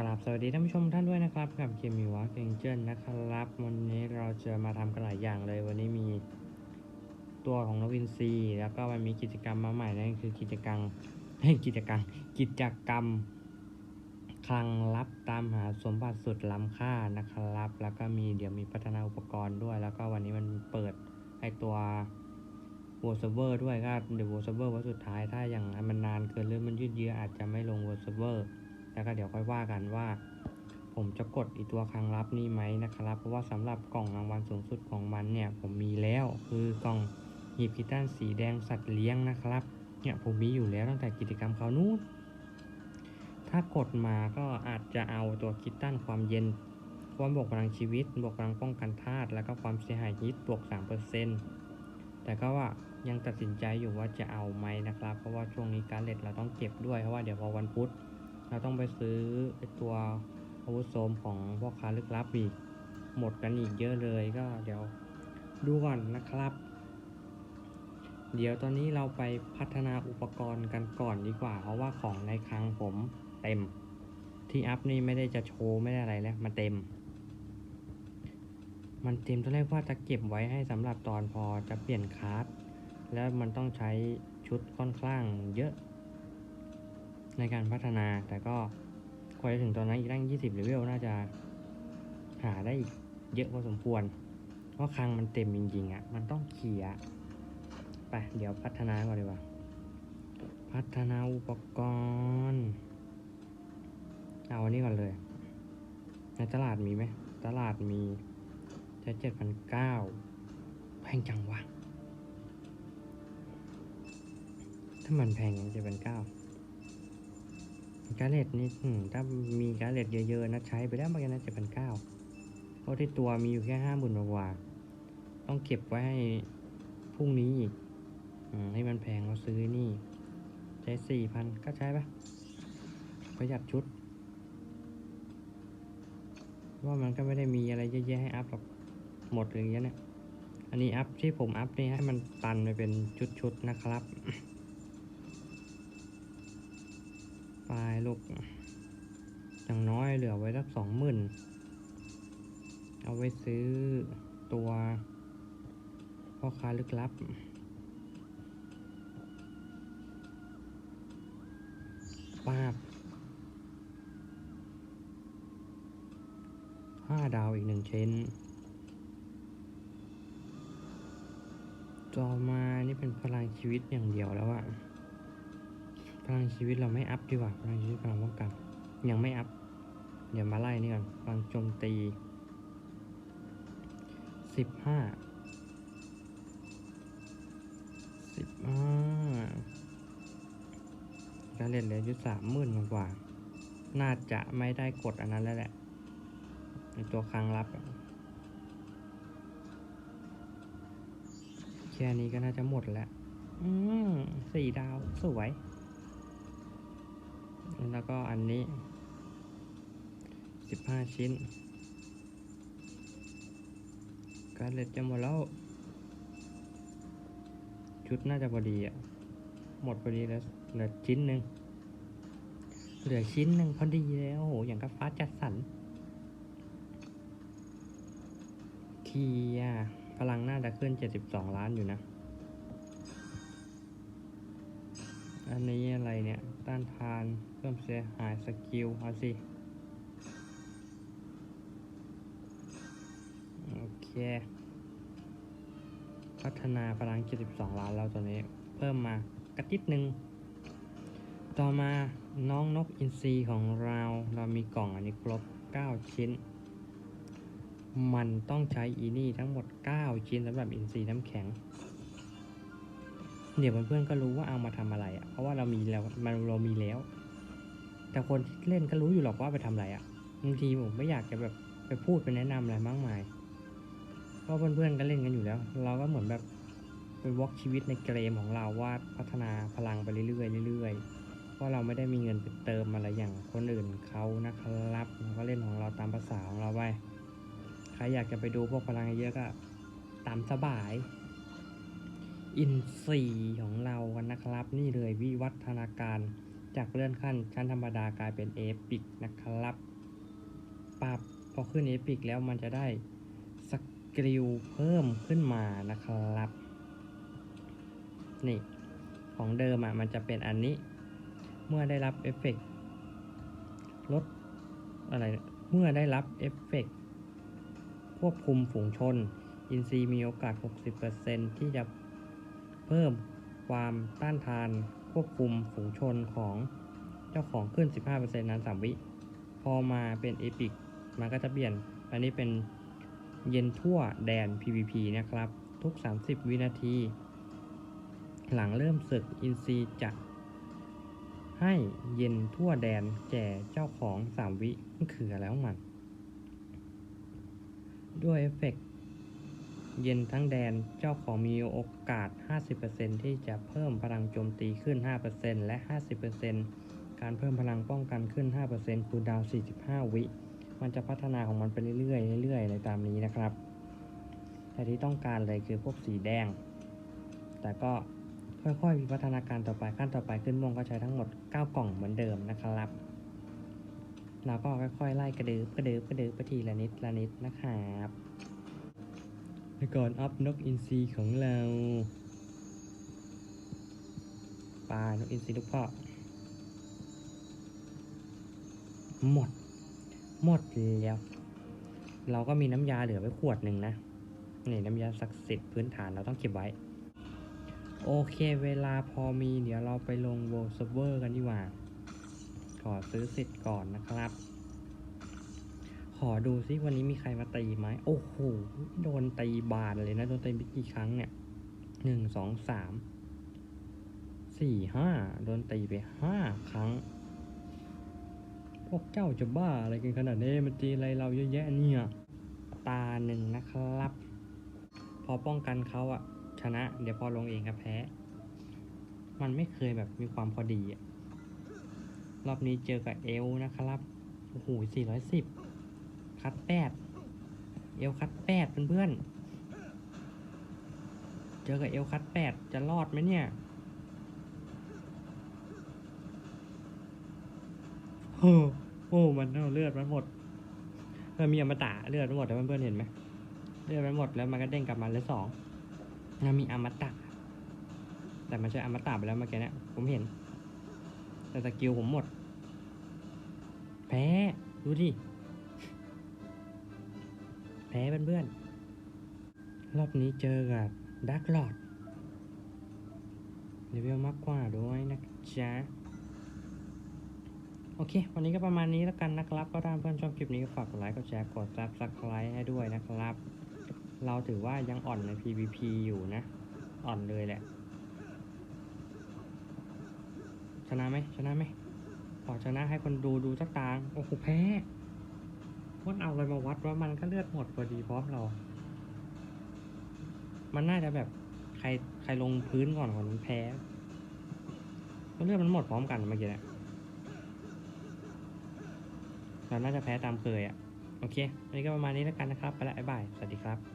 กราบสวัสดีท่านผู้ชมท่านด้วยนะครับกับเกมมีวักเองเจนนะครับ วันนี้เราจะมาทำกันหลายอย่างเลย วันนี้มีตัวของนวินซีแล้วก็มันมีกิจกรรมมาใหม่นั่นคือกิจกรรมเฮ้กิจกรรม กิจกรรมคลังลับตามหาสมบัติสุดล้ำค่านะครับ แล้วก็มีเดี๋ยวมีพัฒนาอุปกรณ์ด้วย แล้วก็วันนี้มันเปิดไอตัววอ r เซเวอร์ด้วยก็เดี๋ยววอ r เซเวอร์ว่าสุดท้ายถ้าอย่างมันนานเกินหรือมันยืดเยื้ออาจจะไม่ลงวอ r เซเวอร์ แล้วก็เดี๋ยวค่อยว่ากันว่า ผมจะกดอีตัวคลังลับนี้ไหมนะครับ เพราะว่าสำหรับกล่องรางวัลสูงสุดของมันเนี่ย ผมมีแล้วคือกล่องหีบพิตันสีแดงสัตว์เลี้ยงนะครับ เนี่ยผมมีอยู่แล้วตั้งแต่กิจกรรมเขาวนู้นถ้ากดมาก็อาจจะเอาตัวคิตตันความเย็น ความบวกพลังชีวิต บวกพลังป้องกันธาตุ แล้วก็ความเสียหายฮิตบวก 3%แต่ก็ว่ายังตัดสินใจอยู่ว่าจะเอาไหมนะครับ เพราะว่าช่วงนี้การเลตเราต้องเก็บด้วย เพราะว่าเดี๋ยวพอวันพุธ เราต้องไปซื้อไอตัวอาวุธโสมของพ่อค้าลึกลับอีก หมดกันอีกเยอะเลยก็เดี๋ยวดูก่อนนะครับ เดี๋ยวตอนนี้เราไปพัฒนาอุปกรณ์กันก่อนดีกว่า เพราะว่าของในคลังผมเต็ม ที่อัพนี่ไม่ได้จะโชว์ไม่ได้อะไรแล้วมันเต็ม มันเต็มตอนแรกว่าจะเก็บไว้ให้สำหรับตอนพอจะเปลี่ยนคาร์ดแล้วมันต้องใช้ชุดค่อนข้างเยอะ ในการพัฒนา แต่ก็กว่าจะถึงตอนนั้นอีกตั้ง 20เลเวลน่าจะหาได้อีกเยอะพอสมควร เพราะคลังมันเต็มจริงๆอะ่ะ มันต้องเขี่ยไปเดี๋ยวพัฒนาก่อนดีกว่า พัฒนาอุปกรณ์ เอาอันนี้ก่อนเลย ในตลาดมีไหม ตลาดมีใช้เจ็ดพันเก้าแพงจังวะ ถ้ามันแพงอย่างเจ็ดพันเก้า การเลตนี่ถ้ามีการเลตเยอะๆนะใช้ไปแล้วเมื่อกี้นะเจ็ดพันเก้าเพราะที่ตัวมีอยู่แค่ห้าหมื่นกว่า ต้องเก็บไว้ให้พรุ่งนี้อีกให้มันแพงเราซื้อนี่ ใช้สี่พันก็ใช้ปะประหยัดชุด ว่ามันก็ไม่ได้มีอะไรเยอะแยะให้อัพหรอกหมดเลยางเงี้ยเนี่ยอันนี้อัพที่ผมอัพนี่ให้มันตันไปเป็นชุดๆนะครับ ไปลูก อย่างน้อยเหลือไว้สักสองหมื่นเอาไว้ซื้อตัวพ่อค้าลึกลับ ปาบห้าดาวอีกหนึ่งเชนต่อมานี่เป็นพลังชีวิตอย่างเดียวแล้วอะ พลังชีวิตเราไม่อัพดีกว่าพลังชีวิตพลังป้องกัน ยังไม่อัพเดี๋ยวมาไล่นี่ก่อนพลังโจมตีสิบห้าสิบห้าการเล่นเหลืออยู่สามหมื่นกว่า น่าจะไม่ได้กดอันนั้นแล้วแหละในตัวคลังลับแค่นี้ก็น่าจะหมดแล้ว อืมสี่ดาว สวย แล้วก็อันนี้สิบห้าชิ้น การเล็ดจะหมดแล้ว ชุดน่าจะพอดีอะ หมดพอดีแล้วเหลือชิ้นหนึ่งเหลือชิ้นหนึ่งพอดีแล้วโอ้โหอย่างกับฟ้าจัดสรรเทียพลังน่าจะขึ้น 72 ล้านอยู่นะ อันนี้อะไรเนี่ย ต้านทานเพิ่มเสียหายสกิลเอาสิโอเค พัฒนาพลัง 72 ล้านแล้วตอนนี้ เพิ่มมากระติดหนึ่ง ต่อมาน้องนกอินทรีของเรา เรามีกล่องอันนี้ครบ 9 ชิ้น มันต้องใช้อีนี่ทั้งหมด 9 ชิ้นสำหรับอินทรีน้ำแข็ง เดี๋ยวเพื่อนๆก็รู้ว่าเอามาทำอะไรอะ่ะ เพราะว่าเรามีแล้วมันเรามีแล้ว แต่คนที่เล่นก็รู้อยู่หรอกว่าไปทำอะไรอะ่ะบางทีผมไม่อยากจะแบบไปพูดไปแนะนำอะไรมากมายเพราะเพื่อนๆก็เล่นกันอยู่แล้ว เราก็เหมือนแบบไปวอล์กชีวิตในเกมของเราว่าพัฒนาพลังไปเรื่อยๆเรื่อยๆเพราะเราไม่ได้มีเงินไปเติมอะไรอย่างคนอื่นเขานะครับเราก็เล่นของเราตามภาษาของเราไปใครอยากจะไปดูพวกพลังเยอะก็ตามสบาย อินซีย์ของเรากันนะครับ นี่เลยวิวัฒนาการจากเลื่อนขั้นชั้นธรรมดากลายเป็นเอพิกนะครับ ปรับพอขึ้นเอพิกแล้วมันจะได้สกิลเพิ่มขึ้นมานะครับ นี่ของเดิมอะมันจะเป็นอันนี้ เมื่อได้รับเอฟเฟกลดอะไร เมื่อได้รับเอฟเฟกควบคุมฝูงชน อินซีมีโอกาส 60%ที่จะ เพิ่มความต้านทานควบคุมฝูงชนของเจ้าของขึ้น 15%นั้น3วิ พอมาเป็นเอพิกมันก็จะเปลี่ยน อันนี้เป็นเย็นทั่วแดน PVP นะครับ ทุก 30 วินาที หลังเริ่มศึกอินซีจะให้เย็นทั่วแดนแก่เจ้าของ 3 วิคืออะไรของมัน ด้วยเอฟเฟกต์ เย็นทั้งแดนเจ้าของมีโอกาส 50%ที่จะเพิ่มพลังโจมตีขึ้น 5%และ 50%การเพิ่มพลังป้องกันขึ้น 5%คูดาว 45 วิ มันจะพัฒนาของมันไปเรื่อยๆเรื่อยๆอะไรตามนี้นะครับ แต่ที่ต้องการเลยคือพวกสีแดง แต่ก็ค่อยๆมีพัฒนาการต่อไปขั้นต่อไปขึ้นม่วงก็ใช้ทั้งหมด 9 กล่องเหมือนเดิมนะครับเราก็ค่อยๆไล่กระดืบกระดืบกระดืบไปทีละนิดละนิดนะครับ ในก่อนอัพนกอินทรีของเราปลานกอินทรีลูกพ่อหมด หมดแล้ว เราก็มีน้ำยาเหลือไว้ขวดหนึ่งนะ นี่น้ำยาศักดิ์สิทธิ์พื้นฐานเราต้องเก็บไว้ โอเคเวลาพอมีเดี๋ยวเราไปลง World Server กันดีกว่า ขอซื้อสิทธิ์ก่อนนะครับ ขอดูซิวันนี้มีใครมาตีไหมโอ้โหโดนตีบานเลยนะ โดนตีไปกี่ครั้งเนี่ยหนึ่งสองสามสี่ห้าโดนตีไปห้าครั้ง พวกเจ้าจะบ้าอะไรกันขนาดนี้มันตีอะไรเราเยอะแยะเนี่ย ตาหนึ่งนะครับ พอป้องกันเขาอะชนะ เดี๋ยวพอลงเองก็แพ้ มันไม่เคยแบบมีความพอดีอะรอบนี้เจอกับเอลนะครับโอ้โหสี่ร้อยสิบ คัดแปดเอลคัดแปดเพื่อนๆ เจอกับเอลคัดแปดจะรอดไหมเนี่ย โอ้โอ้มันเลือดมันหมดมันมีอมตะเลือดมันหมดแล้วเพื่อนๆเห็นไหมเลือดมันหมดแล้วมันก็เด้งกลับมาเหลือสองมันมีอมตะ แต่มันใช้อมตะไปแล้วเมื่อกี้เนี่ยผมเห็น แต่สกิลผมหมด แพ้ ดูดิ พ้เพื่อนๆ รอบนี้เจอกับดักหลอดเลเวลมากกว่าด้วยนะจ๊ะ โอเค วันนี้ก็ประมาณนี้แล้วกันนะครับ ก็ถ้าเพื่อนชอบคลิปนี้ก็ฝากกดไลค์ กดแชร์ กด subscribe ให้ด้วยนะครับ เราถือว่ายังอ่อนใน PVP อยู่นะ อ่อนเลยแหละ ชนะไหมชนะไหมขอชนะให้คนดูดูสักตาง โอ้โหแพ้ วันเอาอะไรมาวัดว่ามันก็เลือดหมดพอดีพร้อมเรา มันน่าจะแบบใครใครลงพื้นก่อนคนมันแพ้เพราะเลือดมันหมดพร้อมกันเมื่อกี้แหละเราน่าจะแพ้ตามเคยอะ โอเควันนี้ก็ประมาณนี้แล้วกันนะครับ ไปละบ๊ายบาย สวัสดีครับ